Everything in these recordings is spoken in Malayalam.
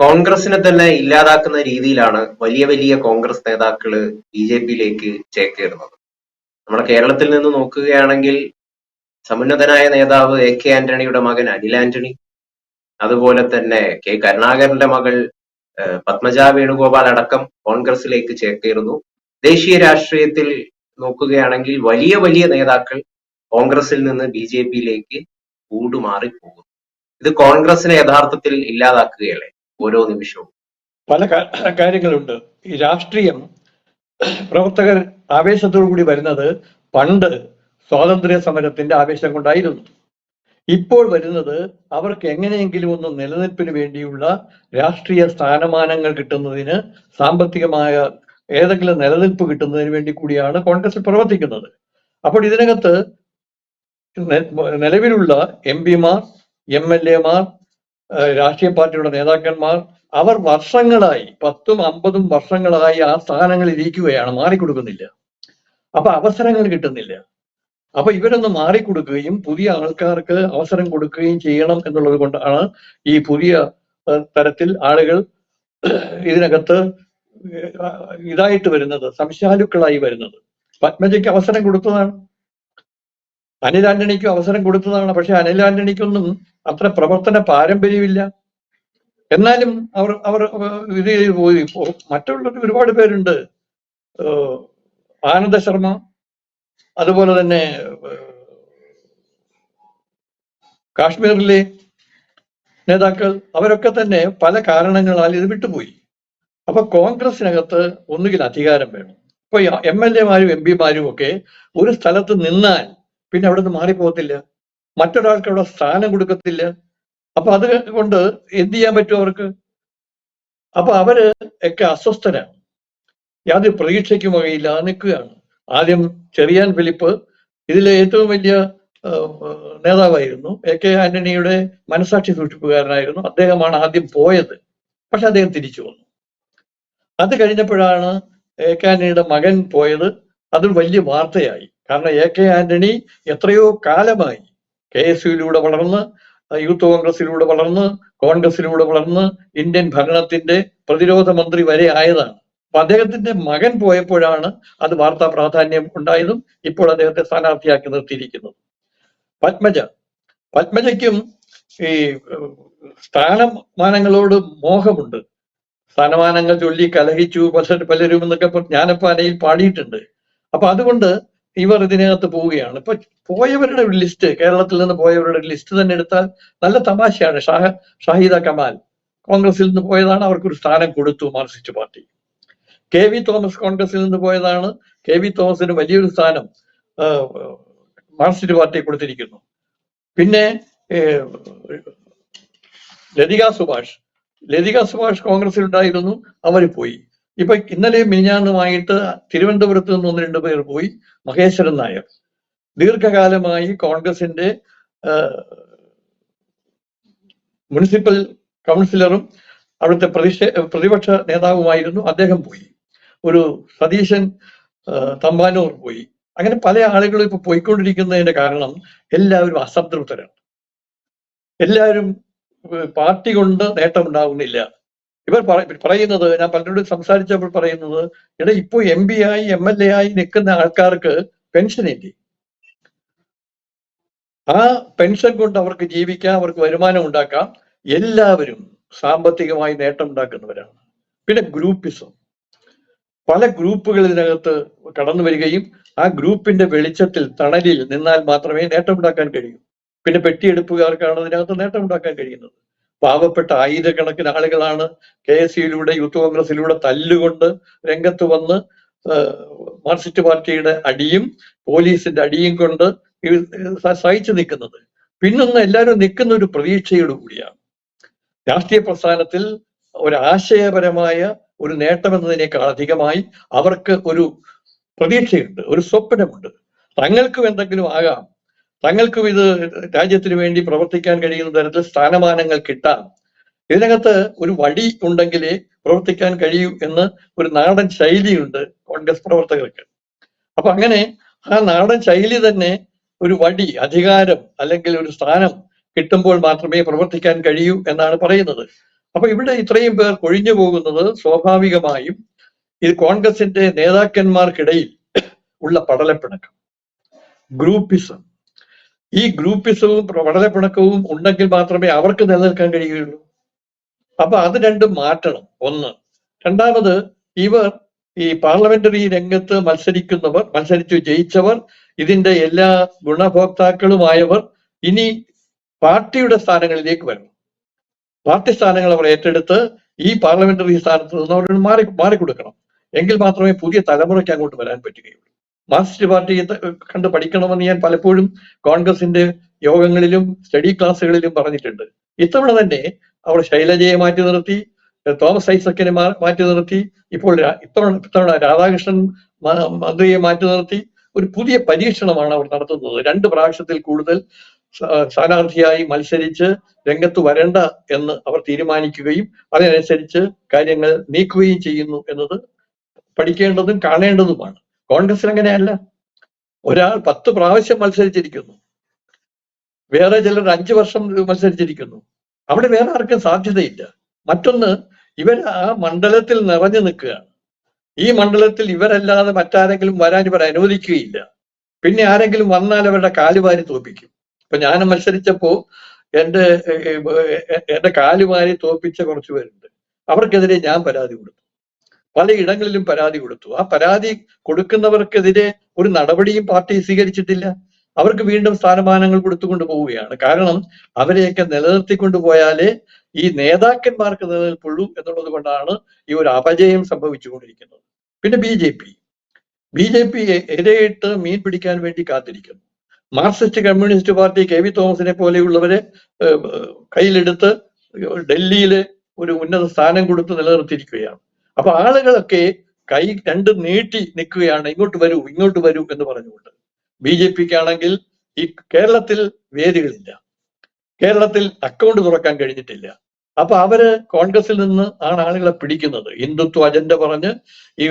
കോൺഗ്രസിനെ തന്നെ ഇല്ലാതാക്കുന്ന രീതിയിലാണ് വലിയ വലിയ കോൺഗ്രസ് നേതാക്കൾ ബി ജെ പിയിലേക്ക് ചേക്കേറുന്നത്. നമ്മുടെ കേരളത്തിൽ നിന്ന് നോക്കുകയാണെങ്കിൽ സമുന്നതനായ നേതാവ് എ കെ ആന്റണിയുടെ മകൻ അനിൽ ആന്റണി അതുപോലെ തന്നെ കെ കരുണാകരന്റെ മകൾ പത്മജ വേണുഗോപാൽ അടക്കം കോൺഗ്രസിലേക്ക് ചേക്കേറുന്നു. ദേശീയ രാഷ്ട്രീയത്തിൽ നോക്കുകയാണെങ്കിൽ വലിയ വലിയ നേതാക്കൾ കോൺഗ്രസിൽ നിന്ന് ബി ജെ പിയിലേക്ക് കൂടുമാറി പോകുന്നു ഇത് കോൺഗ്രസിനെ യഥാർത്ഥത്തിൽ ഇല്ലാതാക്കുകയല്ലേ? ഓരോ നിമിഷവും. പല കാര്യങ്ങളുണ്ട്. ഈ രാഷ്ട്രീയം പ്രവർത്തകർ ആവേശത്തോടു കൂടി വരുന്നത് പണ്ട് സ്വാതന്ത്ര്യ സമരത്തിന്റെ ആവേശം കൊണ്ടായിരുന്നു. ഇപ്പോൾ വരുന്നത് അവർക്ക് എങ്ങനെയെങ്കിലും ഒന്ന് നിലനിൽപ്പിന് വേണ്ടിയുള്ള രാഷ്ട്രീയ സ്ഥാനമാനങ്ങൾ കിട്ടുന്നതിന് സാമ്പത്തികമായ ഏതെങ്കിലും നിലനിൽപ്പ് കിട്ടുന്നതിന് വേണ്ടി കൂടിയാണ് കോൺഗ്രസ് പ്രവർത്തിക്കുന്നത്. അപ്പോൾ ഇതിനകത്ത് നിലവിലുള്ള എം പിമാർ എം എൽ എമാർ രാഷ്ട്രീയ പാർട്ടിയുടെ നേതാക്കന്മാർ അവർ വർഷങ്ങളായി പത്തും അമ്പതും വർഷങ്ങളായി ആ സ്ഥാനങ്ങളിൽ ഇരിക്കുകയാണ് മാറിക്കൊടുക്കുന്നില്ല. അപ്പൊ അവസരങ്ങൾ കിട്ടുന്നില്ല. അപ്പൊ ഇവരൊന്ന് മാറിക്കൊടുക്കുകയും പുതിയ ആൾക്കാർക്ക് അവസരം കൊടുക്കുകയും ചെയ്യണം എന്നുള്ളത് കൊണ്ടാണ് ഈ പുതിയ തരത്തിൽ ആളുകൾ ഇതിനകത്ത് ഇതായിട്ട് വരുന്നത് സംശാലുക്കളായി വരുന്നത്. പത്മജയ്ക്ക് അവസരം കൊടുത്തതാണ്. അനിൽ ആന്റണിക്കും അവസരം കൊടുത്തതാണ്. പക്ഷെ അനിൽ ആന്റണിക്കൊന്നും അത്ര പ്രവർത്തന പാരമ്പര്യമില്ല. എന്നാലും അവർ അവർ ഇത് ചെയ്ത് പോയി. മറ്റുള്ളവർ മറ്റുള്ള ഒരുപാട് പേരുണ്ട്. ആനന്ദ ശർമ്മ അതുപോലെ തന്നെ കാശ്മീരിലെ നേതാക്കൾ അവരൊക്കെ തന്നെ പല കാരണങ്ങളാൽ ഇത് വിട്ടുപോയി. അപ്പൊ കോൺഗ്രസിനകത്ത് ഒന്നുകിൽ അധികാരം വേണം. ഇപ്പൊ എം എൽ എമാരും എം പിമാരും ഒക്കെ ഒരു സ്ഥലത്ത് നിന്നാൽ പിന്നെ അവിടെ നിന്ന് മാറിപ്പോകത്തില്ല. മറ്റൊരാൾക്ക് അവിടെ സ്ഥാനം കൊടുക്കത്തില്ല. അപ്പൊ അത് കൊണ്ട് എന്ത് ചെയ്യാൻ പറ്റും അവർക്ക്? അപ്പൊ അവർ ഒക്കെ അസ്വസ്ഥരാണ്. യാതൊരു പ്രതീക്ഷയ്ക്കും വകയില്ലാതെ നിൽക്കുകയാണ്. ആദ്യം ചെറിയാൻ ഫിലിപ്പ് ഇതിലെ ഏറ്റവും വലിയ നേതാവായിരുന്നു. എ കെ ആന്റണിയുടെ മനസാക്ഷി സൂക്ഷിപ്പുകാരനായിരുന്നു. അദ്ദേഹമാണ് ആദ്യം പോയത്. പക്ഷെ അദ്ദേഹം തിരിച്ചു വന്നു. അത് കഴിഞ്ഞപ്പോഴാണ് എ കെ ആന്റണിയുടെ മകൻ പോയത്. അതൊരു വലിയ വാർത്തയായി. കാരണം എ കെ ആന്റണി എത്രയോ കാലമായി കെ എസ് യുയിലൂടെ വളർന്ന് യൂത്ത് കോൺഗ്രസിലൂടെ വളർന്ന് കോൺഗ്രസിലൂടെ വളർന്ന് ഇന്ത്യൻ ഭരണത്തിന്റെ പ്രതിരോധ മന്ത്രി വരെ ആയതാണ്. അപ്പൊ അദ്ദേഹത്തിന്റെ മകൻ പോയപ്പോഴാണ് അത് വാർത്താ പ്രാധാന്യം ഉണ്ടായതും ഇപ്പോൾ അദ്ദേഹത്തെ സ്ഥാനാർത്ഥിയാക്കി നിർത്തിയിരിക്കുന്നത്. പത്മജ. പത്മജയ്ക്കും ഈ സ്ഥാനമാനങ്ങളോട് മോഹമുണ്ട്. സ്ഥാനമാനങ്ങൾ ചൊല്ലി കലഹിച്ചു പലരും എന്നൊക്കെ ജ്ഞാനപ്പാനയിൽ പാടിയിട്ടുണ്ട്. അപ്പൊ അതുകൊണ്ട് ഇവർ ഇതിനകത്ത് പോവുകയാണ്. ഇപ്പൊ പോയവരുടെ ഒരു ലിസ്റ്റ് കേരളത്തിൽ നിന്ന് പോയവരുടെ ഒരു ലിസ്റ്റ് തന്നെ എടുത്താൽ നല്ല തമാശയാണ്. ഷാഹ ഷാഹിദ കമാൽ. കോൺഗ്രസിൽ നിന്ന് പോയതാണ് അവർക്കൊരു സ്ഥാനം കൊടുത്തു Marxist party. K V Thomas കോൺഗ്രസിൽ നിന്ന് പോയതാണ്. കെ വി തോമസിന് വലിയൊരു സ്ഥാനം മാർക്സിസ്റ്റ് പാർട്ടി കൊടുത്തിരിക്കുന്നു. പിന്നെ ലതിക സുഭാഷ്. ലതിക സുഭാഷ് കോൺഗ്രസിൽ ഉണ്ടായിരുന്നു അവർ പോയി. ഇപ്പൊ ഇന്നലെ മിനിഞ്ഞാന്നുമായിട്ട് തിരുവനന്തപുരത്ത് നിന്ന് ഒന്ന് രണ്ടു പേർ പോയി മഹേശ്വരൻ നായർ. ദീർഘകാലമായി കോൺഗ്രസിന്റെ മുനിസിപ്പൽ കൗൺസിലറും അവിടുത്തെ പ്രതിഷേ പ്രതിപക്ഷ നേതാവുമായിരുന്നു. അദ്ദേഹം പോയി. ഒരു സതീശൻ തമ്പാനൂർ പോയി. അങ്ങനെ പല ആളുകളും ഇപ്പൊ പോയിക്കൊണ്ടിരിക്കുന്നതിന്റെ കാരണം എല്ലാവരും അസംതൃപ്തരാണ്. എല്ലാവരും പാർട്ടി കൊണ്ട് നേട്ടമുണ്ടാകുന്നില്ല ഇവർ പറയുന്നത് ഞാൻ പലരോടും സംസാരിച്ചപ്പോൾ പറയുന്നത് എടാ ഇപ്പൊ എം പി ആയി എം എൽ എ ആയി നിൽക്കുന്ന ആൾക്കാർക്ക് പെൻഷൻ ഇല്ലേ ആ പെൻഷൻ കൊണ്ട് അവർക്ക് ജീവിക്കാം അവർക്ക് വരുമാനം ഉണ്ടാക്കാം എല്ലാവരും സാമ്പത്തികമായി നേട്ടം ഉണ്ടാക്കുന്നവരാണ്. പിന്നെ ഗ്രൂപ്പിസം. പല ഗ്രൂപ്പുകളിനകത്ത് കടന്നു വരികയും ആ ഗ്രൂപ്പിന്റെ വെളിച്ചത്തിൽ തണലിൽ നിന്നാൽ മാത്രമേ നേട്ടമുണ്ടാക്കാൻ കഴിയൂ. പിന്നെ പെട്ടിയെടുപ്പുകാർക്കാണ് ഇതിനകത്ത് നേട്ടമുണ്ടാക്കാൻ കഴിയുന്നത്. പാവപ്പെട്ട ആയിരക്കണക്കിന് ആളുകളാണ് കെ എസ് സിയിലൂടെ യൂത്ത് കോൺഗ്രസിലൂടെ തല്ലുകൊണ്ട് രംഗത്ത് വന്ന് മാർക്സിസ്റ്റ് പാർട്ടിയുടെ അടിയും പോലീസിന്റെ അടിയും കൊണ്ട് സഹിച്ചു നിൽക്കുന്നത്. പിന്നൊന്ന് എല്ലാവരും നിൽക്കുന്ന ഒരു പ്രതീക്ഷയോട് കൂടിയാണ്. രാഷ്ട്രീയ പ്രസ്ഥാനത്തിൽ ഒരാശയപരമായ ഒരു നേട്ടം എന്നതിനേക്കാൾ അധികമായി അവർക്ക് ഒരു പ്രതീക്ഷയുണ്ട് ഒരു സ്വപ്നമുണ്ട്. തങ്ങൾക്കും എന്തെങ്കിലും ആകാം. തങ്ങൾക്കും ഇത് രാജ്യത്തിന് വേണ്ടി പ്രവർത്തിക്കാൻ കഴിയുന്ന തരത്തിൽ സ്ഥാനമാനങ്ങൾ കിട്ടാം. ഇതിനകത്ത് ഒരു വടി ഉണ്ടെങ്കിലേ പ്രവർത്തിക്കാൻ കഴിയൂ എന്ന് ഒരു നാടൻ ശൈലിയുണ്ട് കോൺഗ്രസ് പ്രവർത്തകർക്ക്. അപ്പൊ അങ്ങനെ ആ നാടൻ ശൈലി തന്നെ ഒരു വടി അധികാരം അല്ലെങ്കിൽ ഒരു സ്ഥാനം കിട്ടുമ്പോൾ മാത്രമേ പ്രവർത്തിക്കാൻ കഴിയൂ എന്നാണ് പറയുന്നത്. അപ്പൊ ഇവിടെ ഇത്രയും പേർ കൊഴിഞ്ഞു പോകുന്നത് സ്വാഭാവികമായും ഇത് കോൺഗ്രസിന്റെ നേതാക്കന്മാർക്കിടയിൽ ഉള്ള പടലപ്പിണക്കം ഗ്രൂപ്പിസം ഈ ഗ്രൂപ്പിസവും വളരെ പിണക്കവും ഉണ്ടെങ്കിൽ മാത്രമേ അവർക്ക് നിലനിൽക്കാൻ കഴിയുകയുള്ളൂ. അപ്പൊ അത് രണ്ടും മാറ്റണം. ഒന്ന് രണ്ടാമത് ഇവർ ഈ പാർലമെന്ററി രംഗത്ത് മത്സരിക്കുന്നവർ മത്സരിച്ചു ജയിച്ചവർ ഇതിന്റെ എല്ലാ ഗുണഭോക്താക്കളുമായവർ ഇനി പാർട്ടിയുടെ സ്ഥാനങ്ങളിലേക്ക് വരണം. പാർട്ടി സ്ഥാനങ്ങൾ അവർ ഏറ്റെടുത്ത് ഈ പാർലമെന്ററി സ്ഥാനത്ത് നിന്ന് അവർ മാറി മാറിക്കൊടുക്കണം. എങ്കിൽ മാത്രമേ പുതിയ തലമുറയ്ക്ക് അങ്ങോട്ട് വരാൻ പറ്റുകയുള്ളൂ. മാർക്സിസ്റ്റ് പാർട്ടി കണ്ട് പഠിക്കണമെന്ന് ഞാൻ പലപ്പോഴും കോൺഗ്രസിന്റെ യോഗങ്ങളിലും സ്റ്റഡി ക്ലാസ്സുകളിലും പറഞ്ഞിട്ടുണ്ട്. ഇത്തവണ തന്നെ അവർ ശൈലജയെ മാറ്റി നിർത്തി തോമസ് ഐസക്കിനെ മാറ്റി നിർത്തി ഇപ്പോൾ ഇത്തവണ ഇത്തവണ രാധാകൃഷ്ണൻ മന്ത്രിയെ മാറ്റി നിർത്തി. ഒരു പുതിയ പരീക്ഷണമാണ് അവർ നടത്തുന്നത്. രണ്ട് പ്രാവശ്യത്തിൽ കൂടുതൽ സ്ഥാനാർത്ഥിയായി മത്സരിച്ച് രംഗത്ത് വരേണ്ട എന്ന് അവർ തീരുമാനിക്കുകയും അതിനനുസരിച്ച് കാര്യങ്ങൾ നീക്കുകയും ചെയ്യുന്നു എന്നത് പഠിക്കേണ്ടതും കാണേണ്ടതുമാണ്. കോൺഗ്രസിൽ അങ്ങനെയല്ല. ഒരാൾ പത്ത് പ്രാവശ്യം മത്സരിച്ചിരിക്കുന്നു. വേറെ ചിലർ അഞ്ചു വർഷം മത്സരിച്ചിരിക്കുന്നു. അവിടെ വേറെ ആർക്കും സാധ്യതയില്ല. മറ്റൊന്ന് ഇവർ ആ മണ്ഡലത്തിൽ നിറഞ്ഞു നിൽക്കുകയാണ് ഈ മണ്ഡലത്തിൽ ഇവരല്ലാതെ മറ്റാരെങ്കിലും വരാൻ ഇവർ അനുവദിക്കുകയില്ല. പിന്നെ ആരെങ്കിലും വന്നാൽ അവരുടെ കാലുവാരി തോപ്പിക്കും. ഇപ്പൊ ഞാൻ മത്സരിച്ചപ്പോ എന്റെ എന്റെ കാലുവാരി തോപ്പിച്ച കുറച്ചു പേരുണ്ട്. അവർക്കെതിരെ ഞാൻ പരാതി കൊടുത്തു. പലയിടങ്ങളിലും പരാതി കൊടുത്തു. ആ പരാതി കൊടുക്കുന്നവർക്കെതിരെ ഒരു നടപടിയും പാർട്ടി സ്വീകരിച്ചിട്ടില്ല. അവർക്ക് വീണ്ടും സ്ഥാനമാനങ്ങൾ കൊടുത്തുകൊണ്ട് പോവുകയാണ്. കാരണം അവരെയൊക്കെ നിലനിർത്തിക്കൊണ്ടു പോയാലേ ഈ നേതാക്കന്മാർക്ക് നിലനിൽപ്പുള്ളൂ എന്നുള്ളത് കൊണ്ടാണ് ഈ ഒരു അപജയം സംഭവിച്ചുകൊണ്ടിരിക്കുന്നത്. പിന്നെ B J P. B J P ഇരയിട്ട് മീൻ പിടിക്കാൻ വേണ്ടി കാത്തിരിക്കുന്നു. Marxist communist party K V തോമസിനെ പോലെയുള്ളവരെ കയ്യിലെടുത്ത് ഡൽഹിയിലെ ഒരു ഉന്നത സ്ഥാനം കൊടുത്ത് നിലനിർത്തിയിരിക്കുകയാണ്. അപ്പൊ ആളുകളൊക്കെ കൈ രണ്ട് നീട്ടി നിൽക്കുകയാണ് ഇങ്ങോട്ട് വരൂ ഇങ്ങോട്ട് വരൂ എന്ന് പറഞ്ഞുകൊണ്ട്. ബി ജെ പിക്ക് ആണെങ്കിൽ ഈ കേരളത്തിൽ വേദികളില്ല. കേരളത്തിൽ അക്കൗണ്ട് തുറക്കാൻ കഴിഞ്ഞിട്ടില്ല. അപ്പൊ അവർ കോൺഗ്രസിൽ നിന്ന് ആണ് ആളുകളെ പിടിക്കുന്നത്. ഹിന്ദുത്വ അജണ്ട പറഞ്ഞ് ഈ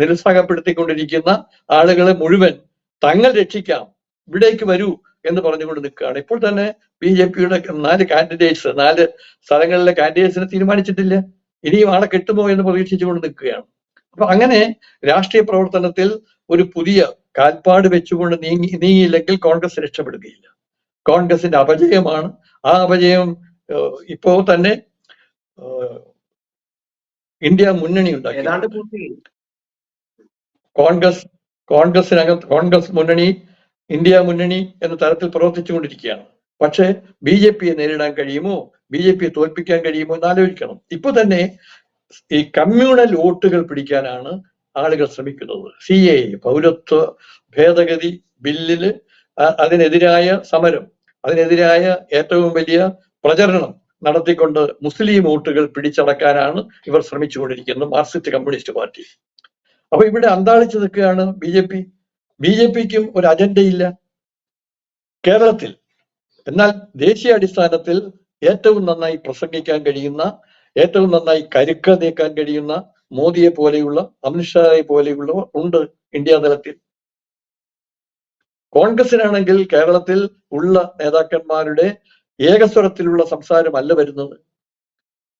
നിരുത്സാഹപ്പെടുത്തിക്കൊണ്ടിരിക്കുന്ന ആളുകളെ മുഴുവൻ തങ്ങൾ രക്ഷിക്കാം ഇവിടേക്ക് വരൂ എന്ന് പറഞ്ഞുകൊണ്ട് നിൽക്കുകയാണ്. ഇപ്പോൾ തന്നെ ബി ജെ പിയുടെ നാല് കാൻഡിഡേറ്റ്സ് നാല് സ്ഥലങ്ങളിലെ കാൻഡിഡേറ്റ്സിനെ തീരുമാനിച്ചിട്ടില്ല. ഇനിയും ആളെ കിട്ടുമോ എന്ന് പ്രതീക്ഷിച്ചുകൊണ്ട് നിൽക്കുകയാണ്. അപ്പൊ അങ്ങനെ രാഷ്ട്രീയ പ്രവർത്തനത്തിൽ ഒരു പുതിയ കാൽപ്പാട് വെച്ചുകൊണ്ട് നീങ്ങി നീങ്ങിയില്ലെങ്കിൽ കോൺഗ്രസ് രക്ഷപ്പെടുകയില്ല. കോൺഗ്രസിന്റെ അപജയമാണ്. ആ അപജയം ഇപ്പോ തന്നെ ഇന്ത്യ മുന്നണി ഉണ്ടാക്കി. കോൺഗ്രസ് കോൺഗ്രസിനകത്ത് കോൺഗ്രസ് മുന്നണി ഇന്ത്യ മുന്നണി എന്ന തരത്തിൽ പ്രവർത്തിച്ചുകൊണ്ടിരിക്കുകയാണ്. പക്ഷേ ബി ജെ പിയെ നേരിടാൻ കഴിയുമോ? ബി ജെ പിയെ തോൽപ്പിക്കാൻ കഴിയുമോ എന്ന് ആലോചിക്കണം. ഇപ്പൊ തന്നെ ഈ കമ്മ്യൂണൽ വോട്ടുകൾ പിടിക്കാനാണ് ആളുകൾ ശ്രമിക്കുന്നത്. സി എ പൗരത്വ ഭേദഗതി ബില്ലിൽ അതിനെതിരായ സമരം അതിനെതിരായ ഏറ്റവും വലിയ പ്രചരണം നടത്തിക്കൊണ്ട് മുസ്ലിം വോട്ടുകൾ പിടിച്ചടക്കാനാണ് ഇവർ ശ്രമിച്ചുകൊണ്ടിരിക്കുന്നത് മാർക്സിസ്റ്റ് കമ്മ്യൂണിസ്റ്റ് പാർട്ടി. അപ്പൊ ഇവിടെ അന്താളിച്ചു നിൽക്കുകയാണ് B J P. B J പിക്കും ഒരു അജണ്ടയില്ല. കേരളത്തിൽ എന്നാൽ ദേശീയ അടിസ്ഥാനത്തിൽ ഏറ്റവും നന്നായി പ്രസംഗിക്കാൻ കഴിയുന്ന ഏറ്റവും നന്നായി കരുക്ക നീക്കാൻ കഴിയുന്ന മോദിയെ പോലെയുള്ള അമിത്ഷായെ പോലെയുള്ളവർ ഉണ്ട് ഇന്ത്യ തലത്തിൽ. കോൺഗ്രസിനാണെങ്കിൽ കേരളത്തിൽ ഉള്ള നേതാക്കന്മാരുടെ ഏകസ്വരത്തിലുള്ള സംസാരമല്ല വരുന്നത്.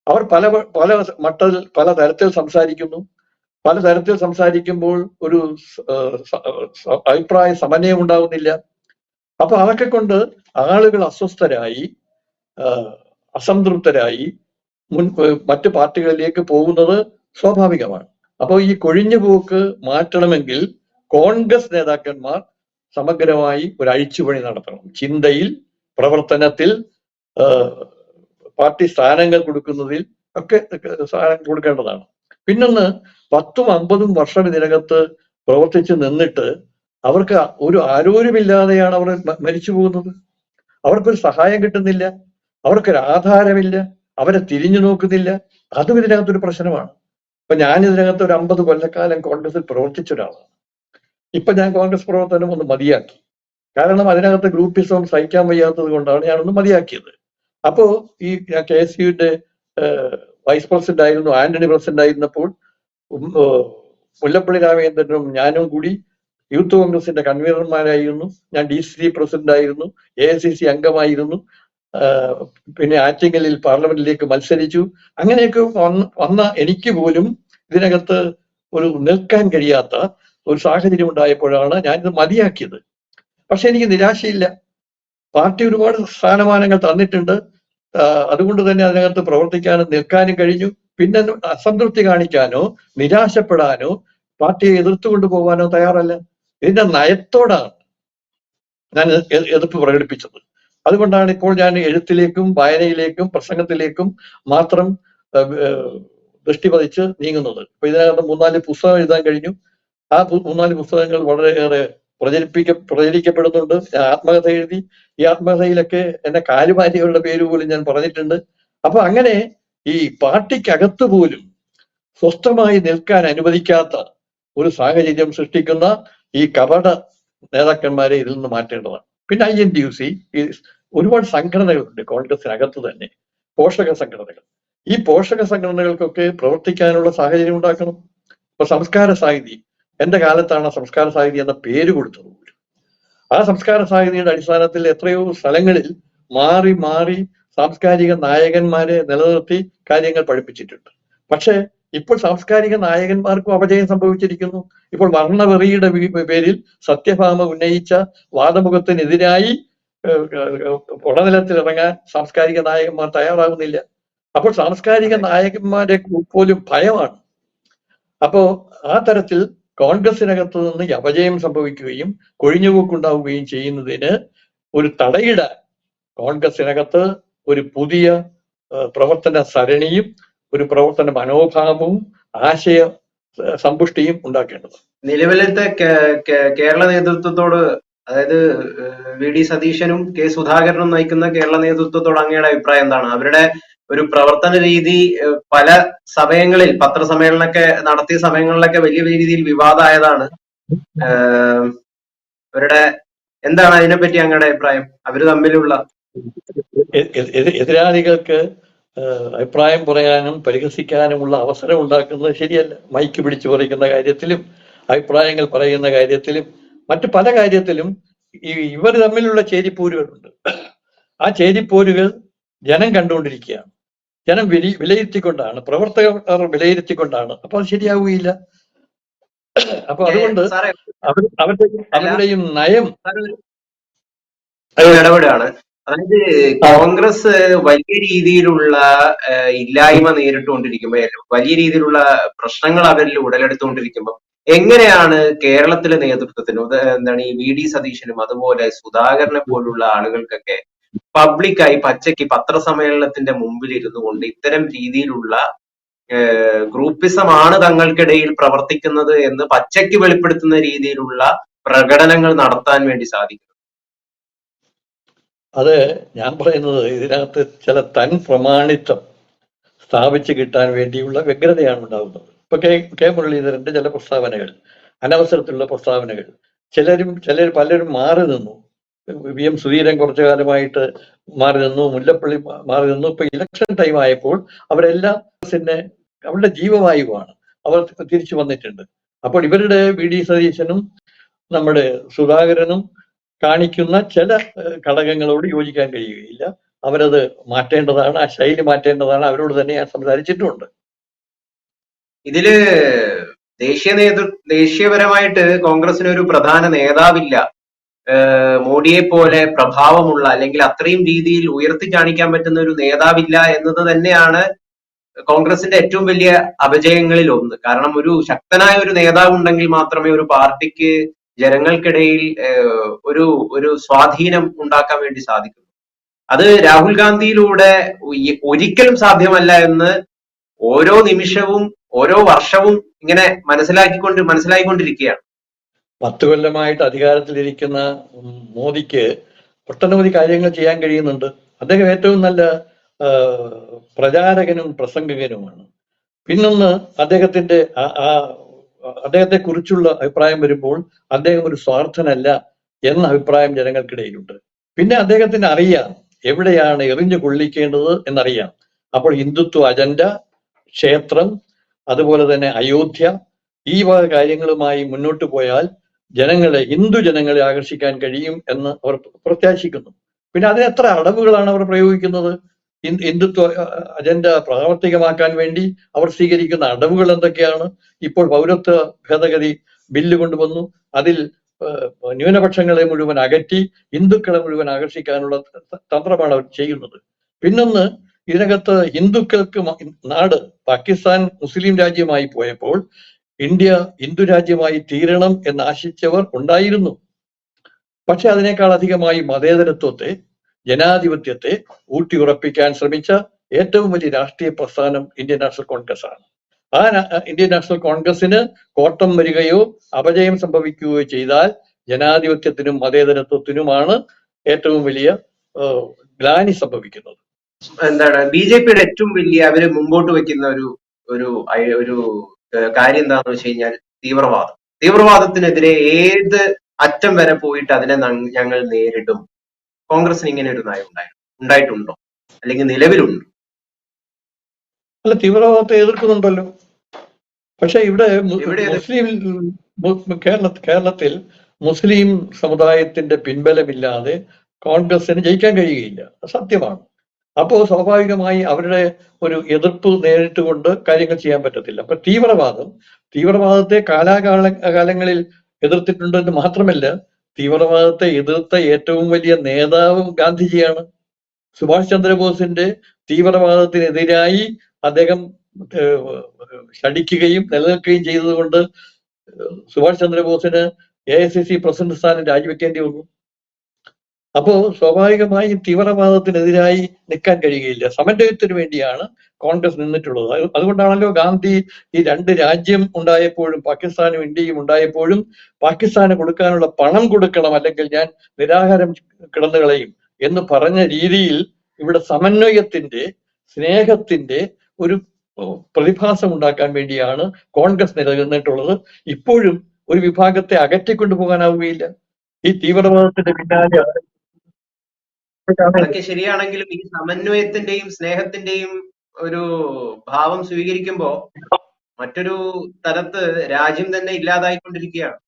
അവർ പല പല മട്ടത്തിൽ പല തരത്തിൽ സംസാരിക്കുന്നു. പല തരത്തിൽ സംസാരിക്കുമ്പോൾ ഒരു അഭിപ്രായ സമന്വയം ഉണ്ടാവുന്നില്ല. അപ്പൊ അതൊക്കെ കൊണ്ട് ആളുകൾ അസ്വസ്ഥരായി അസംതൃപ്തരായി മുൻ മറ്റു പാർട്ടികളിലേക്ക് പോകുന്നത് സ്വാഭാവികമാണ്. അപ്പോൾ ഈ കൊഴിഞ്ഞുപോക്ക് മാറ്റണമെങ്കിൽ കോൺഗ്രസ് നേതാക്കന്മാർ സമഗ്രമായി ഒരു അഴിച്ചുപണി നടത്തണം. ചിന്തയിൽ പ്രവർത്തനത്തിൽ പാർട്ടി സ്ഥാനങ്ങൾ കൊടുക്കുന്നതിൽ ഒക്കെ സ്ഥാനം കൊടുക്കേണ്ടതാണ്. പിന്നൊന്ന് പത്തും അമ്പതും വർഷം ഇതിനകത്ത് പ്രവർത്തിച്ച് നിന്നിട്ട് അവർക്ക് ഒരു ആരോരുമില്ലാതെയാണ് അവർ മരിച്ചു പോകുന്നത്. അവർക്കൊരു സഹായം കിട്ടുന്നില്ല. അവർക്കൊരു ആധാരമില്ല. അവരെ തിരിഞ്ഞു നോക്കുന്നില്ല. അതും ഇതിനകത്തൊരു പ്രശ്നമാണ്. ഇപ്പൊ ഞാൻ ഇതിനകത്ത് ഒരു അമ്പത് കൊല്ലക്കാലം കോൺഗ്രസിൽ പ്രവർത്തിച്ച ഒരാളാണ്. ഇപ്പൊ ഞാൻ കോൺഗ്രസ് പ്രവർത്തനം ഒന്ന് മതിയാക്കി. കാരണം അതിനകത്ത് ഗ്രൂപ്പിസം സഹിക്കാൻ വയ്യാത്തത് കൊണ്ടാണ് ഞാനൊന്ന് മതിയാക്കിയത്. അപ്പോ ഈ കെ എസ് യുവിന്റെ വൈസ് പ്രസിഡന്റ് ആയിരുന്നു ആന്റണി പ്രസിഡന്റ് ആയിരുന്നപ്പോൾ മുല്ലപ്പള്ളി രാമചന്ദ്രനും ഞാനും കൂടി യൂത്ത് കോൺഗ്രസിന്റെ കൺവീനർമാരായിരുന്നു. ഞാൻ ഡി സി സി പ്രസിഡന്റ് ആയിരുന്നു എ ഐ സി സി അംഗമായിരുന്നു. പിന്നെ ആറ്റിങ്ങലിൽ പാർലമെന്റിലേക്ക് മത്സരിച്ചു. അങ്ങനെയൊക്കെ വന്ന എനിക്ക് പോലും ഇതിനകത്ത് ഒരു നിൽക്കാൻ കഴിയാത്ത ഒരു സാഹചര്യം ഉണ്ടായപ്പോഴാണ് ഞാനിത് മതിയാക്കിയത്. പക്ഷെ എനിക്ക് നിരാശയില്ല. പാർട്ടി ഒരുപാട് സ്ഥാനമാനങ്ങൾ തന്നിട്ടുണ്ട്. അതുകൊണ്ട് തന്നെ അതിനകത്ത് പ്രവർത്തിക്കാനും നിൽക്കാനും കഴിഞ്ഞു. പിന്നെ അസംതൃപ്തി കാണിക്കാനോ നിരാശപ്പെടാനോ പാർട്ടിയെ എതിർത്തുകൊണ്ട് കൊണ്ടുപോകാനോ തയ്യാറല്ല. ഇതിന്റെ നയത്തോടാണ് ഞാൻ എതിർപ്പ് പ്രകടിപ്പിച്ചത്. അതുകൊണ്ടാണ് ഇപ്പോൾ ഞാൻ എഴുത്തിലേക്കും വായനയിലേക്കും പ്രസംഗത്തിലേക്കും മാത്രം ദൃഷ്ടി പതിച്ച് നീങ്ങുന്നത്. ഇപ്പൊ ഇതിനകത്ത് മൂന്നാൽ പുസ്തകം എഴുതാൻ കഴിഞ്ഞു. ആ മൂന്നാൽ പുസ്തകങ്ങൾ വളരെയേറെ പ്രചരിപ്പിക്ക പ്രചരിക്കപ്പെടുന്നുണ്ട്. ഞാൻ ആത്മകഥ എഴുതി. ഈ ആത്മകഥയിലൊക്കെ എന്നെ കാലുമാരികളുടെ പേര് പോലും ഞാൻ പറഞ്ഞിട്ടുണ്ട്. അപ്പൊ അങ്ങനെ ഈ പാർട്ടിക്കകത്ത് പോലും സ്വസ്ഥമായി നിൽക്കാൻ അനുവദിക്കാത്ത ഒരു സാഹചര്യം സൃഷ്ടിക്കുന്ന ഈ കപട നേതാക്കന്മാരെ ഇതിൽ നിന്ന് മാറ്റേണ്ടതാണ്. പിന്നെ I N D U C ഒരുപാട് സംഘടനകളുണ്ട് കോൺഗ്രസിനകത്ത് തന്നെ പോഷക സംഘടനകൾ. ഈ പോഷക സംഘടനകൾക്കൊക്കെ പ്രവർത്തിക്കാനുള്ള സാഹചര്യം ഉണ്ടാക്കണം. ഇപ്പൊ സംസ്കാര സാഹിതി എന്റെ കാലത്താണ് സംസ്കാര സാഹിതി എന്ന പേര് കൊടുത്തത് ആ സംസ്കാര സാഹിതിയുടെ അടിസ്ഥാനത്തിൽ എത്രയോ സ്ഥലങ്ങളിൽ മാറി മാറി സാംസ്കാരിക നായകന്മാരെ നിലനിർത്തി കാര്യങ്ങൾ പഠിപ്പിച്ചിട്ടുണ്ട്. പക്ഷേ ഇപ്പോൾ സാംസ്കാരിക നായകന്മാർക്കും അപജയം സംഭവിച്ചിരിക്കുന്നു. ഇപ്പോൾ വർണവെറിയുടെ പേരിൽ സത്യഭാമ ഉന്നയിച്ച വാദമുഖത്തിനെതിരായി ഇറങ്ങാൻ സാംസ്കാരിക നായകന്മാർ തയ്യാറാകുന്നില്ല അപ്പോൾ സാംസ്കാരിക നായകന്മാരെ പോലും ഭയമാണ്. അപ്പോ ആ തരത്തിൽ കോൺഗ്രസിനകത്ത് നിന്ന് അപജയം സംഭവിക്കുകയും കൊഴിഞ്ഞുപോക്കുണ്ടാവുകയും ചെയ്യുന്നതിന് ഒരു തടയിടാൻ കോൺഗ്രസിനകത്ത് ഒരു പുതിയ പ്രവർത്തന സരണിയും ഒരു പ്രവർത്തന മനോഭാവവും ആശയ സമ്പുഷ്ടിയും ഉണ്ടാക്കേണ്ടത്. നിലവിലത്തെ കേരള നേതൃത്വത്തോട് അതായത് വി ഡി സതീശനും കെ സുധാകരനും നയിക്കുന്ന കേരള നേതൃത്വത്തോട് അങ്ങയുടെ അഭിപ്രായം എന്താണ്? അവരുടെ ഒരു പ്രവർത്തന രീതി പല സമയങ്ങളിൽ പത്രസമ്മേളനമൊക്കെ നടത്തിയ സമയങ്ങളിലൊക്കെ വലിയ രീതിയിൽ വിവാദമായതാണ്. അവരുടെ എന്താണ് അതിനെപ്പറ്റി അങ്ങയുടെ അഭിപ്രായം? അവർ തമ്മിലുള്ള എതിരാളികൾക്ക് അഭിപ്രായം പറയാനും പരിഹസിക്കാനുമുള്ള അവസരം ഉണ്ടാക്കുന്നത് ശരിയല്ല. മൈക്ക് പിടിച്ചു പറിക്കുന്ന കാര്യത്തിലും അഭിപ്രായങ്ങൾ പറയുന്ന കാര്യത്തിലും മറ്റു പല കാര്യത്തിലും ഈ ഇവർ തമ്മിലുള്ള ചേരിപ്പോരുകളുണ്ട്. ആ ചേരിപ്പോരുകൾ ജനം കണ്ടുകൊണ്ടിരിക്കുകയാണ്. ജനം വിലയി വിലയിരുത്തിക്കൊണ്ടാണ് പ്രവർത്തകർ വിലയിരുത്തിക്കൊണ്ടാണ്. അപ്പൊ അത് ശരിയാവുകയില്ല. അപ്പൊ അതുകൊണ്ട് അവർ അവരുടെയും നയം ഇടപെടുകയാണ്. അതായത് കോൺഗ്രസ് വലിയ രീതിയിലുള്ള ഇല്ലായ്മ നേരിട്ടുകൊണ്ടിരിക്കുമ്പോ വലിയ രീതിയിലുള്ള പ്രശ്നങ്ങൾ അവരിൽ ഉടലെടുത്തുകൊണ്ടിരിക്കുമ്പോൾ എങ്ങനെയാണ് കേരളത്തിലെ നേതൃത്വത്തിന് എന്താണ് ഈ വി ഡി സതീശനും അതുപോലെ സുധാകരനെ പോലുള്ള ആളുകൾക്കൊക്കെ പബ്ലിക്കായി പച്ചയ്ക്ക് പത്രസമ്മേളനത്തിന്റെ മുമ്പിൽ ഇരുന്നു കൊണ്ട് ഇത്തരം രീതിയിലുള്ള ഗ്രൂപ്പിസമാണ് തങ്ങൾക്കിടയിൽ പ്രവർത്തിക്കുന്നത് എന്ന് പച്ചയ്ക്ക് വെളിപ്പെടുത്തുന്ന രീതിയിലുള്ള പ്രകടനങ്ങൾ നടത്താൻ വേണ്ടി സാധിക്കും. അത് ഞാൻ പറയുന്നത് ഇതിനകത്ത് ചില തൻ പ്രമാണിത്വം സ്ഥാപിച്ചു കിട്ടാൻ വേണ്ടിയുള്ള വ്യഗ്രതയാണ് ഉണ്ടാകുന്നത്. ഇപ്പൊ കെ കെ മുരളീധരന്റെ ചില പ്രസ്താവനകൾ അനവസരത്തിലുള്ള പ്രസ്താവനകൾ ചിലരും ചിലർ പലരും മാറി നിന്നു. വി എം സുധീരൻ കുറച്ചു കാലമായിട്ട് മാറി നിന്നു മുല്ലപ്പള്ളി മാറി നിന്നു. ഇപ്പൊ ഇലക്ഷൻ ടൈം ആയപ്പോൾ അവരെല്ലാം പിന്നെ അവരുടെ ജീവവായുവാണ്. അവർ തിരിച്ചു വന്നിട്ടുണ്ട്. അപ്പോൾ ഇവരുടെ വി ഡി സതീശനും നമ്മുടെ സുധാകരനും കാണിക്കുന്ന ചില ഘടകങ്ങളോട് യോജിക്കാൻ കഴിയുകയില്ല. അവരത് മാറ്റേണ്ടതാണ് ആ ശൈലി മാറ്റേണ്ടതാണ്. അവരോട് തന്നെ ഞാൻ സംസാരിച്ചിട്ടുമുണ്ട് ഇതിൽ ദേശീയ നേതൃ ദേശീയപരമായിട്ട് കോൺഗ്രസിന് ഒരു പ്രധാന നേതാവില്ല. മോഡിയെ പോലെ പ്രഭാവമുള്ള അല്ലെങ്കിൽ അത്രയും രീതിയിൽ ഉയർത്തി കാണിക്കാൻ പറ്റുന്ന ഒരു നേതാവില്ല എന്നത് തന്നെയാണ് കോൺഗ്രസിന്റെ ഏറ്റവും വലിയ അപജയങ്ങളിൽ ഒന്ന്. കാരണം ഒരു ശക്തനായ ഒരു നേതാവ് ഉണ്ടെങ്കിൽ മാത്രമേ ഒരു പാർട്ടിക്ക് ജനങ്ങൾക്കിടയിൽ ഒരു ഒരു സ്വാധീനം ഉണ്ടാക്കാൻ വേണ്ടി സാധിക്കുന്നു. അത് രാഹുൽ ഗാന്ധിയിലൂടെ ഒരി- ഒരിക്കലും സാധ്യമല്ല എന്ന് ഓരോ നിമിഷവും ഓരോ വർഷവും ഇങ്ങനെ മനസ്സിലാക്കിക്കൊണ്ട് മനസ്സിലാക്കിക്കൊണ്ടിരിക്കുകയാണ് പത്ത് കൊല്ലമായിട്ട് അധികാരത്തിലിരിക്കുന്ന മോദിക്ക് ഒട്ടനവധി കാര്യങ്ങൾ ചെയ്യാൻ കഴിയുന്നുണ്ട്. അദ്ദേഹം ഏറ്റവും നല്ല പ്രചാരകനും പ്രസംഗകനുമാണ്. പിന്നൊന്ന് അദ്ദേഹത്തിന്റെ ആ അദ്ദേഹത്തെ കുറിച്ചുള്ള അഭിപ്രായം വരുമ്പോൾ അദ്ദേഹം ഒരു സ്വാർത്ഥനല്ല എന്ന അഭിപ്രായം ജനങ്ങൾക്കിടയിലുണ്ട്. പിന്നെ അദ്ദേഹത്തിന് അറിയാം എവിടെയാണ് എറിഞ്ഞു കൊള്ളിക്കേണ്ടത് എന്നറിയാം. അപ്പോൾ ഹിന്ദുത്വ അജണ്ട ക്ഷേത്രം അതുപോലെ തന്നെ അയോധ്യ ഈ വക കാര്യങ്ങളുമായി മുന്നോട്ട് പോയാൽ ജനങ്ങളെ ഹിന്ദു ജനങ്ങളെ ആകർഷിക്കാൻ കഴിയും എന്ന് അവർ പ്രത്യാശിക്കുന്നു. പിന്നെ അതിന് എത്ര അടവുകളാണ് അവർ പ്രയോഗിക്കുന്നത്? ഹിന്ദുത്വ അജണ്ട പ്രാവർത്തികമാക്കാൻ വേണ്ടി അവർ സ്വീകരിക്കുന്ന അടവുകൾ എന്തൊക്കെയാണ്? ഇപ്പോൾ പൗരത്വ ഭേദഗതി ബില്ല് കൊണ്ടുവന്നു. അതിൽ ന്യൂനപക്ഷങ്ങളെ മുഴുവൻ അകറ്റി ഹിന്ദുക്കളെ മുഴുവൻ ആകർഷിക്കാനുള്ള തന്ത്രമാണ് അവർ ചെയ്യുന്നത്. പിന്നൊന്ന് ഇതിനകത്ത് ഹിന്ദുക്കൾക്ക് നാട് പാകിസ്ഥാൻ മുസ്ലിം രാജ്യമായി പോയപ്പോൾ ഇന്ത്യ ഹിന്ദു രാജ്യമായി തീരണം എന്ന് ആശിച്ചവർ ഉണ്ടായിരുന്നു. പക്ഷെ അതിനേക്കാൾ അധികമായി മതേതരത്വത്തെ ജനാധിപത്യത്തെ ഊട്ടിയുറപ്പിക്കാൻ ശ്രമിച്ച ഏറ്റവും വലിയ രാഷ്ട്രീയ പ്രസ്ഥാനം ഇന്ത്യൻ നാഷണൽ കോൺഗ്രസ് ആണ്. ആ ഇന്ത്യൻ നാഷണൽ കോൺഗ്രസിന് കോട്ടം വരികയോ അപജയം സംഭവിക്കുകയോ ചെയ്താൽ ജനാധിപത്യത്തിനും മതേതരത്വത്തിനുമാണ് ഏറ്റവും വലിയ ഗ്ലാനി സംഭവിക്കുന്നത്. എന്താണ് ബി ജെ പിയുടെ ഏറ്റവും വലിയ അവർ മുമ്പോട്ട് വെക്കുന്ന ഒരു ഒരു ഒരു കാര്യം എന്താണെന്ന് വെച്ച് കഴിഞ്ഞാൽ തീവ്രവാദം. തീവ്രവാദത്തിനെതിരെ ഏത് അറ്റം വരെ പോയിട്ട് അതിനെ ഞങ്ങൾ നേരിടും? കോൺഗ്രസിന് ഇങ്ങനെ ഒരു നയം ഉണ്ടായി ഉണ്ടായിട്ടുണ്ടോ? അല്ലെങ്കിൽ നിലവിലുണ്ടോ? അല്ല തീവ്രവാദത്തെ എതിർക്കുന്നുണ്ടല്ലോ. പക്ഷെ ഇവിടെ മുസ്ലിം കേരള കേരളത്തിൽ മുസ്ലിം സമുദായത്തിന്റെ പിൻബലമില്ലാതെ കോൺഗ്രസിന് ജയിക്കാൻ കഴിയുകയില്ല. അത് സത്യമാണ്. അപ്പോൾ സ്വാഭാവികമായി അവരുടെ ഒരു എതിർപ്പ് നേരിട്ടുകൊണ്ട് കാര്യങ്ങൾ ചെയ്യാൻ പറ്റത്തില്ല. അപ്പൊ തീവ്രവാദം തീവ്രവാദത്തെ കാലാകാല കാലങ്ങളിൽ എതിർത്തിട്ടുണ്ടെന്ന് മാത്രമല്ല തീവ്രവാദത്തെ എതിർത്ത ഏറ്റവും വലിയ നേതാവും ഗാന്ധിജിയാണ്. സുഭാഷ് ചന്ദ്രബോസിന്റെ തീവ്രവാദത്തിനെതിരായി അദ്ദേഹം ശടിക്കുകയും നിലനിൽക്കുകയും ചെയ്തതുകൊണ്ട് Subhash ചന്ദ്രബോസിന് A I C C president സ്ഥാനം രാജിവെക്കേണ്ടി വന്നു. അപ്പോ സ്വാഭാവികമായും തീവ്രവാദത്തിനെതിരായി നിൽക്കാൻ കഴിയുകയില്ല. സമന്വയത്തിന് വേണ്ടിയാണ് കോൺഗ്രസ് നിന്നിട്ടുള്ളത്. അത് അതുകൊണ്ടാണല്ലോ ഗാന്ധി ഈ രണ്ട് രാജ്യം ഉണ്ടായപ്പോഴും പാകിസ്ഥാനും ഇന്ത്യയും ഉണ്ടായപ്പോഴും പാകിസ്ഥാന് കൊടുക്കാനുള്ള പണം കൊടുക്കണം അല്ലെങ്കിൽ ഞാൻ നിരാഹാരം കിടന്നു കളയും എന്ന് പറഞ്ഞ രീതിയിൽ ഇവിടെ സമന്വയത്തിന്റെ സ്നേഹത്തിന്റെ ഒരു പ്രതിഭാസം ഉണ്ടാക്കാൻ വേണ്ടിയാണ് കോൺഗ്രസ് നിലനിന്നിട്ടുള്ളത്. ഇപ്പോഴും ഒരു വിഭാഗത്തെ അകറ്റിക്കൊണ്ടു പോകാനാവുകയില്ല. ഈ തീവ്രവാദത്തിന്റെ പിന്നാലെ അതൊക്കെ ശരിയാണെങ്കിലും ഈ സമന്വയത്തിന്റെയും സ്നേഹത്തിന്റെയും ഒരു ഭാവം സ്വീകരിക്കുമ്പോ മറ്റൊരു തരത്ത് രാജ്യം തന്നെ ഇല്ലാതായിക്കൊണ്ടിരിക്കുകയാണ്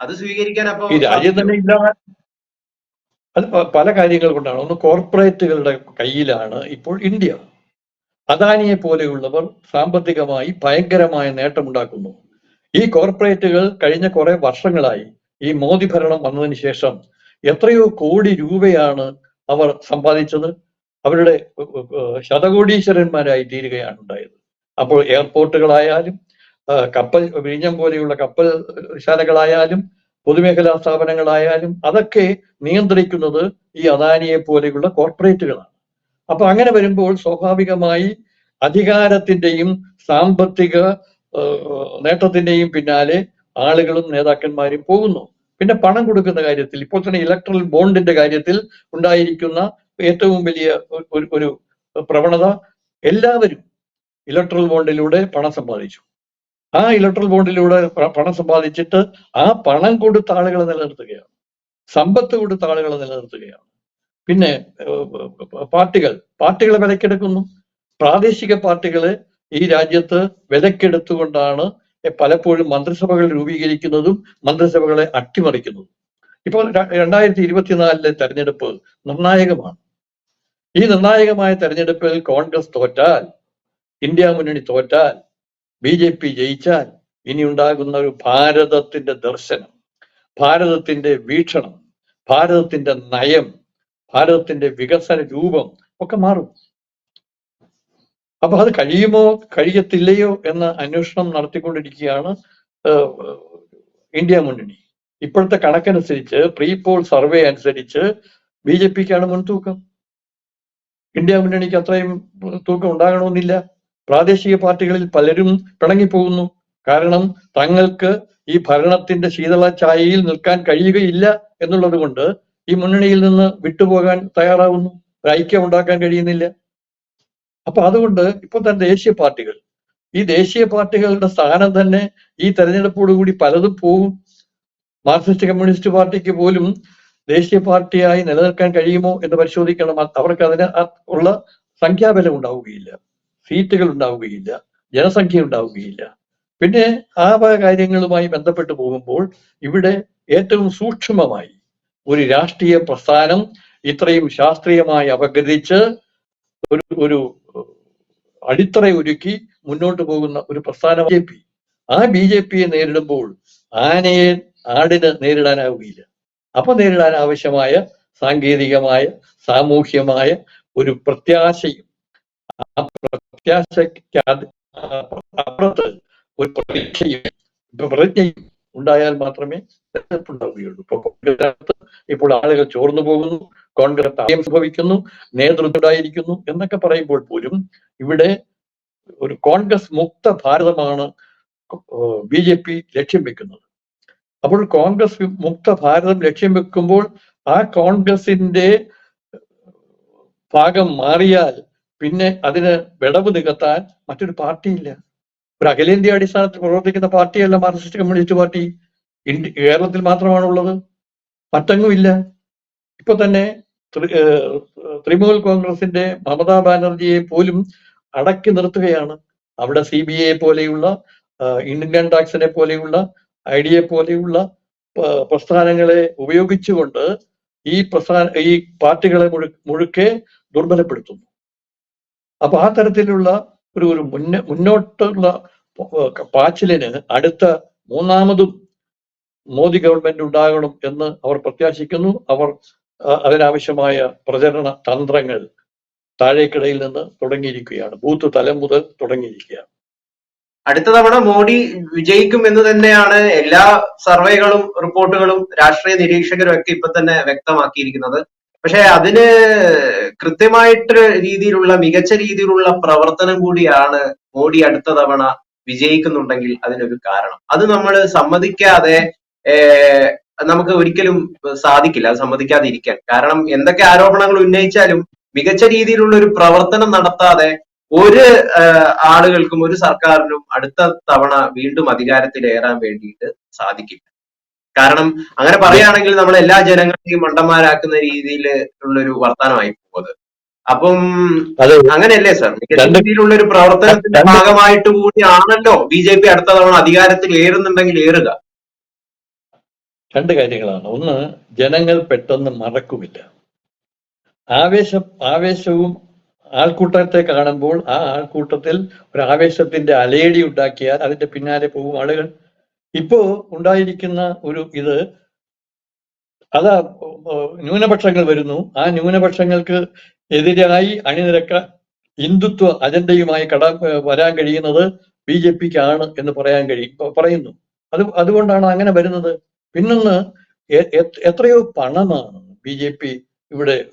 അത് സ്വീകരിക്കാൻ അപ്പൊ ഈ രാജ്യം തന്നെ ഇല്ലാതെ അത് പല കാര്യങ്ങൾ കൊണ്ടാണ്. ഒന്ന് കോർപ്പറേറ്റുകളുടെ കയ്യിലാണ് ഇപ്പോൾ ഇന്ത്യ. അദാനിയെ പോലെയുള്ളവർ സാമ്പത്തികമായി ഭയങ്കരമായ നേട്ടമുണ്ടാക്കുന്നു. ഈ കോർപ്പറേറ്റുകൾ കഴിഞ്ഞ കുറെ വർഷങ്ങളായി ഈ മോദി ഭരണം വന്നതിന് ശേഷം എത്രയോ കോടി രൂപയാണ് അവർ സമ്പാദിച്ചത്. അവരുടെ ശതകോടീശ്വരന്മാരായി തീരുകയാണ് ഉണ്ടായത് അപ്പോൾ എയർപോർട്ടുകളായാലും കപ്പൽ വിഴിഞ്ഞം പോലെയുള്ള കപ്പൽ ശാലകളായാലും പൊതുമേഖലാ സ്ഥാപനങ്ങളായാലും അതൊക്കെ നിയന്ത്രിക്കുന്നത് ഈ അദാനിയെ പോലെയുള്ള കോർപ്പറേറ്റുകളാണ്. അപ്പൊ അങ്ങനെ വരുമ്പോൾ സ്വാഭാവികമായി അധികാരത്തിന്റെയും സാമ്പത്തിക നേട്ടത്തിന്റെയും പിന്നാലെ ആളുകളും നേതാക്കന്മാരും പോകുന്നു. പിന്നെ പണം കൊടുക്കുന്ന കാര്യത്തിൽ ഇപ്പോൾ തന്നെ ഇലക്ട്രൽ ബോണ്ടിന്റെ കാര്യത്തിൽ ഉണ്ടായിരിക്കുന്ന ഏറ്റവും വലിയ ഒരു പ്രവണത എല്ലാവരും ഇലക്ട്രൽ ബോണ്ടിലൂടെ പണം സമ്പാദിച്ചു. ആ ഇലക്ട്രൽ ബോണ്ടിലൂടെ പണം സമ്പാദിച്ചിട്ട് ആ പണം കൊടുത്ത ആളുകളെ നിലനിർത്തുകയാണ്. സമ്പത്ത് കൊടുത്ത ആളുകളെ നിലനിർത്തുകയാണ്. പിന്നെ പാർട്ടികൾ പാർട്ടികളെ വിലക്കെടുക്കുന്നു. പ്രാദേശിക പാർട്ടികളെ ഈ രാജ്യത്ത് വിലക്കെടുത്തുകൊണ്ടാണ് പലപ്പോഴും മന്ത്രിസഭകൾ രൂപീകരിക്കുന്നതും മന്ത്രിസഭകളെ അട്ടിമറിക്കുന്നതും. ഇപ്പോൾ രണ്ടായിരത്തി ഇരുപത്തിനാലിലെ തെരഞ്ഞെടുപ്പ് നിർണായകമാണ്. ഈ നിർണായകമായ തെരഞ്ഞെടുപ്പിൽ കോൺഗ്രസ് തോറ്റാൽ ഇന്ത്യ മുന്നണി തോറ്റാൽ ബി ജെ പി ജയിച്ചാൽ ഇനി ഉണ്ടാകുന്ന ഒരു ഭാരതത്തിന്റെ ദർശനം ഭാരതത്തിന്റെ വീക്ഷണം ഭാരതത്തിന്റെ നയം ഭാരതത്തിന്റെ വികസന രൂപം ഒക്കെ മാറും. അപ്പൊ അത് കഴിയുമോ കഴിയത്തില്ലയോ എന്ന അന്വേഷണം നടത്തിക്കൊണ്ടിരിക്കുകയാണ് ഇന്ത്യ മുന്നണി. ഇപ്പോഴത്തെ കണക്കനുസരിച്ച് പ്രീ പോൾ സർവേ അനുസരിച്ച് ബി ജെ പിക്കാണ് മുൻതൂക്കം. ഇന്ത്യ മുന്നണിക്ക് അത്രയും തൂക്കം ഉണ്ടാകണമെന്നില്ല. പ്രാദേശിക പാർട്ടികളിൽ പലരും പിണങ്ങിപ്പോകുന്നു. കാരണം തങ്ങൾക്ക് ഈ ഭരണത്തിന്റെ ശീതള ഛായയിൽ നിൽക്കാൻ കഴിയുകയില്ല എന്നുള്ളത് കൊണ്ട് ഈ മുന്നണിയിൽ നിന്ന് വിട്ടുപോകാൻ തയ്യാറാവുന്നു ഐക്യം ഉണ്ടാക്കാൻ കഴിയുന്നില്ല. അപ്പൊ അതുകൊണ്ട് ഇപ്പൊ തന്നെ ദേശീയ പാർട്ടികൾ. ഈ ദേശീയ പാർട്ടികളുടെ സ്ഥാനം തന്നെ ഈ തെരഞ്ഞെടുപ്പോടുകൂടി പലതും പോകും മാർക്സിസ്റ്റ് കമ്മ്യൂണിസ്റ്റ് പാർട്ടിക്ക് പോലും ദേശീയ പാർട്ടിയായി നിലനിൽക്കാൻ കഴിയുമോ എന്ന് പരിശോധിക്കണം. അവർക്ക് അതിന് ഉള്ള സംഖ്യാബലം ഉണ്ടാവുകയില്ല. സീറ്റുകൾ ഉണ്ടാവുകയില്ല. ജനസംഖ്യ ഉണ്ടാവുകയില്ല. പിന്നെ ആ കാര്യങ്ങളുമായി ബന്ധപ്പെട്ട് പോകുമ്പോൾ ഇവിടെ ഏറ്റവും സൂക്ഷ്മമായി ഒരു രാഷ്ട്രീയ പ്രസ്ഥാനം ഇത്രയും ശാസ്ത്രീയമായി അപഗ്രഥിച്ച് ഒരു ഒരു അടിത്തറ ഒരുക്കി മുന്നോട്ട് പോകുന്ന ഒരു പ്രസ്ഥാന ബി ജെ പി. ആ ബി ജെ പിയെ നേരിടുമ്പോൾ ആനയെ ആടിന് നേരിടാനാവുകയില്ല. അപ്പൊ നേരിടാൻ ആവശ്യമായ സാങ്കേതികമായ സാമൂഹ്യമായ ഒരു പ്രത്യാശയും ആ പ്രത്യാശയ്ക്ക് അപ്പുറത്ത് ഒരു പ്രതീക്ഷയും പ്രതിജ്ഞയും ഉണ്ടായാൽ മാത്രമേ തെരഞ്ഞെടുപ്പ് ഉണ്ടാവുകയുള്ളൂ ഇപ്പോൾ ഇപ്പോൾ ആളുകൾ ചോർന്നു പോകുന്നു. കോൺഗ്രസ് ആയം സംഭവിക്കുന്നു നേതൃത്വമായിരിക്കുന്നു എന്നൊക്കെ പറയുമ്പോൾ പോലും ഇവിടെ ഒരു കോൺഗ്രസ് മുക്ത ഭാരതമാണ് ബി ജെ പി ലക്ഷ്യം വെക്കുന്നത്. അപ്പോൾ കോൺഗ്രസ് മുക്ത ഭാരതം ലക്ഷ്യം വെക്കുമ്പോൾ ആ കോൺഗ്രസിന്റെ ഭാഗം മാറിയാൽ പിന്നെ അതിന് വിടവ് നികത്താൻ മറ്റൊരു പാർട്ടിയില്ല. ഒരു അഖിലേന്ത്യാ അടിസ്ഥാനത്തിൽ പ്രവർത്തിക്കുന്ന പാർട്ടിയല്ല മാർക്സിസ്റ്റ് കമ്മ്യൂണിസ്റ്റ് പാർട്ടി. ഇന്ത്യ കേരളത്തിൽ മാത്രമാണുള്ളത്. മറ്റങ്ങുമില്ല ഇപ്പൊ തന്നെ തൃണമൂൽ കോൺഗ്രസിന്റെ മമതാ ബാനർജിയെ പോലും അടക്കി നിർത്തുകയാണ് അവിടെ സി ബി ഐ പോലെയുള്ള ഇന്ത്യൻ ടാക്സിനെ പോലെയുള്ള ഐ ഡി എ പോലെയുള്ള പ്രസ്ഥാനങ്ങളെ ഉപയോഗിച്ചുകൊണ്ട് ഈ പ്രസ്ഥാന ഈ പാർട്ടികളെ മുഴു മുഴുക്കെ ദുർബലപ്പെടുത്തുന്നു. അപ്പൊ ആ തരത്തിലുള്ള ഒരു ഒരു മുന്ന മുന്നോട്ടുള്ള പാച്ചിലിന് അടുത്ത മൂന്നാമതും മോദി ഗവൺമെന്റ് ഉണ്ടാകണം എന്ന് അവർ പ്രത്യാശിക്കുന്നു. അവർ അതിനാവശ്യമായ പ്രചരണ തന്ത്രങ്ങൾ താഴേക്കിടയിൽ നിന്ന് തുടങ്ങിയിരിക്കുകയാണ്. ബൂത്ത് തലം മുതൽ തുടങ്ങിയിരിക്കുകയാണ്. അടുത്ത തവണ മോഡി വിജയിക്കും എന്ന് തന്നെയാണ് എല്ലാ സർവേകളും റിപ്പോർട്ടുകളും രാഷ്ട്രീയ നിരീക്ഷകരും ഒക്കെ ഇപ്പൊ തന്നെ വ്യക്തമാക്കിയിരിക്കുന്നത്. പക്ഷെ അതിന് കൃത്യമായിട്ട് രീതിയിലുള്ള മികച്ച രീതിയിലുള്ള പ്രവർത്തനം കൂടിയാണ് മോഡി അടുത്ത തവണ വിജയിക്കുന്നുണ്ടെങ്കിൽ അതിനൊരു കാരണം. അത് നമ്മൾ സമ്മതിക്കാതെ നമുക്ക് ഒരിക്കലും സാധിക്കില്ല. അത് സമ്മതിക്കാതെ ഇരിക്കാൻ കാരണം എന്തൊക്കെ ആരോപണങ്ങൾ ഉന്നയിച്ചാലും മികച്ച രീതിയിലുള്ള ഒരു പ്രവർത്തനം നടത്താതെ ഒരു ആളുകൾക്കും ഒരു സർക്കാരിനും അടുത്ത തവണ വീണ്ടും അധികാരത്തിലേറാൻ വേണ്ടിയിട്ട് സാധിക്കില്ല. കാരണം അങ്ങനെ പറയുകയാണെങ്കിൽ നമ്മൾ എല്ലാ ജനങ്ങളെയും മണ്ടന്മാരാക്കുന്ന രീതിയിൽ ഉള്ളൊരു വർത്തമാനമായി പോകുന്നത്. അപ്പം അങ്ങനെയല്ലേ സർ? മികച്ച രീതിയിലുള്ള ഒരു പ്രവർത്തനത്തിന്റെ ഭാഗമായിട്ട് ഭാഗമായിട്ട് കൂടിയാണല്ലോ ബി ജെ പി അടുത്ത തവണ അധികാരത്തിൽ ഏറുന്നുണ്ടെങ്കിൽ ഏറുക. രണ്ട് കാര്യങ്ങളാണ്. ഒന്ന് ജനങ്ങൾ പെട്ടെന്ന് മറക്കുമില്ല ആവേശം ആവേശവും ആൾക്കൂട്ടത്തെ കാണുമ്പോൾ ആ ആൾക്കൂട്ടത്തിൽ ഒരു ആവേശത്തിന്റെ അലേടി ഉണ്ടാക്കിയാൽ അതിന്റെ പിന്നാലെ പോകും ആളുകൾ. ഇപ്പോ ഉണ്ടായിരിക്കുന്ന ഒരു ഇത് അതാ ന്യൂനപക്ഷങ്ങൾ വരുന്നു. ആ ന്യൂനപക്ഷങ്ങൾക്ക് എതിരായി അണിനിരക്ക ഹിന്ദുത്വ അജണ്ടയുമായി കട വരാൻ കഴിയുന്നത് ബി ജെ പിക്കാണ് എന്ന് പറയാൻ കഴിയും പറയുന്നു. അത് അതുകൊണ്ടാണ് അങ്ങനെ വരുന്നത്? പിന്നൊന്ന് എത്രയോ പണമാണ് ബി ജെ പി ഇവിടെ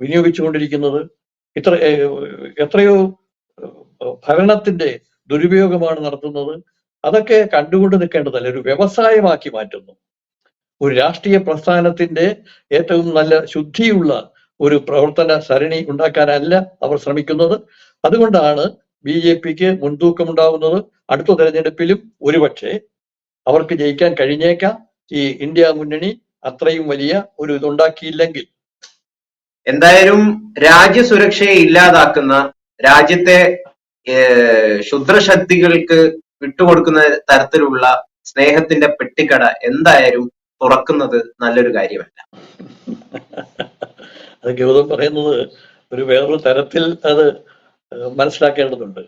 വിനിയോഗിച്ചുകൊണ്ടിരിക്കുന്നത്. ഇത്ര എത്രയോ ഭരണത്തിന്റെ ദുരുപയോഗമാണ് നടത്തുന്നത്. അതൊക്കെ കണ്ടുകൊണ്ട് നിൽക്കേണ്ടതല്ല. ഒരു വ്യവസായമാക്കി മാറ്റുന്നു. ഒരു രാഷ്ട്രീയ പ്രസ്ഥാനത്തിന്റെ ഏറ്റവും നല്ല ശുദ്ധിയുള്ള ഒരു പ്രവർത്തന സരണി ഉണ്ടാക്കാനല്ല അവർ ശ്രമിക്കുന്നത്. അതുകൊണ്ടാണ് ബി ജെ പിക്ക് മുൻതൂക്കമുണ്ടാവുന്നത്. അടുത്ത തെരഞ്ഞെടുപ്പിലും ഒരുപക്ഷെ അവർക്ക് ജയിക്കാൻ കഴിഞ്ഞേക്കാം. ഈ ഇന്ത്യ മുന്നണി അത്രയും വലിയ ഒരു ഇതുണ്ടാക്കിയില്ലെങ്കിൽ. എന്തായാലും രാജ്യസുരക്ഷയെ ഇല്ലാതാക്കുന്ന രാജ്യത്തെ ശുദ്രശക്തികൾക്ക് ക്ഷുദ്രശക്തികൾക്ക് വിട്ടുകൊടുക്കുന്ന തരത്തിലുള്ള സ്നേഹത്തിന്റെ പെട്ടിക്കട എന്തായാലും തുറക്കുന്നത് നല്ലൊരു കാര്യമല്ല. അത് ഗൗതം പറയുന്നത് ഒരു വേറൊരു തരത്തിൽ അത് മനസ്സിലാക്കേണ്ടതുണ്ട്.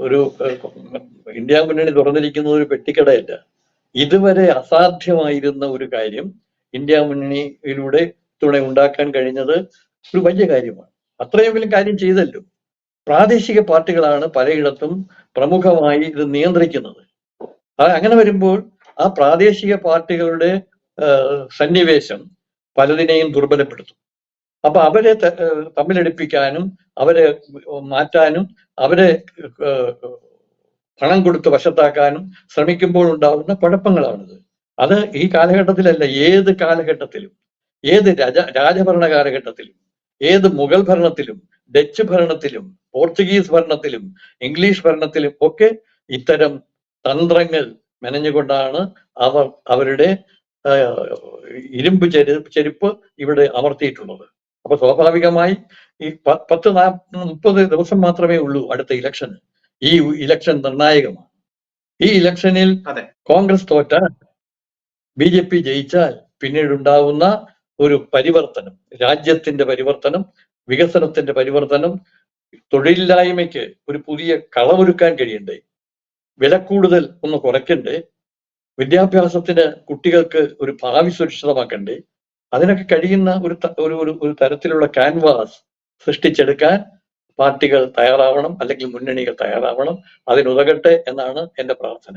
ഒരു ഇന്ത്യ മുന്നണി തുറന്നിരിക്കുന്നത് ഒരു പെട്ടിക്കടയല്ല. ഇതുവരെ അസാധ്യമായിരുന്ന ഒരു കാര്യം ഇന്ത്യ മുന്നണിയിലൂടെ തുണ ഉണ്ടാക്കാൻ കഴിഞ്ഞത് ഒരു വലിയ കാര്യമാണ്. അത്രയും വലിയ കാര്യം ചെയ്തല്ലോ. പ്രാദേശിക പാർട്ടികളാണ് പലയിടത്തും പ്രമുഖമായി ഇത് നിയന്ത്രിക്കുന്നത്. അങ്ങനെ വരുമ്പോൾ ആ പ്രാദേശിക പാർട്ടികളുടെ സന്നിവേശം പലതിനെയും ദുർബലപ്പെടുത്തും. അപ്പൊ അവരെ തമ്മിലടിപ്പിക്കാനും അവരെ മാറ്റാനും അവരെ പണം കൊടുത്ത് വശത്താക്കാനും ശ്രമിക്കുമ്പോൾ ഉണ്ടാകുന്ന കുഴപ്പങ്ങളാണിത്. അത് ഈ കാലഘട്ടത്തിലല്ല ഏത് കാലഘട്ടത്തിലും ഏത് രാജ രാജഭരണ കാലഘട്ടത്തിലും ഏത് മുഗൾ ഭരണത്തിലും ഡച്ച് ഭരണത്തിലും പോർച്ചുഗീസ് ഭരണത്തിലും ഇംഗ്ലീഷ് ഭരണത്തിലും ഒക്കെ ഇത്തരം തന്ത്രങ്ങൾ മെനഞ്ഞുകൊണ്ടാണ് അവർ അവരുടെ ഇരുമ്പ് ചെരു ചെരുപ്പ് ഇവിടെ അമർത്തിയിട്ടുള്ളത്. അപ്പൊ സ്വാഭാവികമായി ഈ പത്ത് നാ മുപ്പത് ദിവസം മാത്രമേ ഉള്ളൂ അടുത്ത ഇലക്ഷന്. ഈ ഇലക്ഷൻ നിർണായകമാണ്. ഈ ഇലക്ഷനിൽ. കോൺഗ്രസ് തോറ്റാൽ ബി ജെ പി ജയിച്ചാൽ പിന്നീടുണ്ടാവുന്ന ഒരു പരിവർത്തനം രാജ്യത്തിന്റെ പരിവർത്തനം വികസനത്തിന്റെ പരിവർത്തനം തൊഴിലില്ലായ്മയ്ക്ക് ഒരു പുതിയ കളമൊരുക്കാൻ കഴിയണ്ടേ? വില കൂടുതൽ ഒന്ന് കുറയ്ക്കണ്ടേ? വിദ്യാഭ്യാസത്തിന് കുട്ടികൾക്ക് ഒരു ഭാവി സുരക്ഷിതമാക്കണ്ടേ? അതിനൊക്കെ കഴിയുന്ന ഒരു ഒരു ഒരു- ഒരു തരത്തിലുള്ള ക്യാൻവാസ് സൃഷ്ടിച്ചെടുക്കാൻ പാർട്ടികൾ തയ്യാറാവണം അല്ലെങ്കിൽ മുന്നണികൾ തയ്യാറാവണം അതിനുതകട്ടെ എന്നാണ് എന്റെ പ്രാർത്ഥന.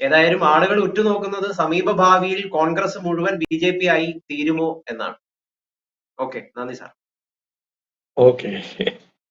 ഏതായാലും ആളുകൾ ഉറ്റുനോക്കുന്നത് സമീപ ഭാവിയിൽ കോൺഗ്രസ് മുഴുവൻ ബി ജെ പി ആയി തീരുമോ എന്നാണ്. ഓക്കെ നന്ദി സാർ. ഓക്കെ.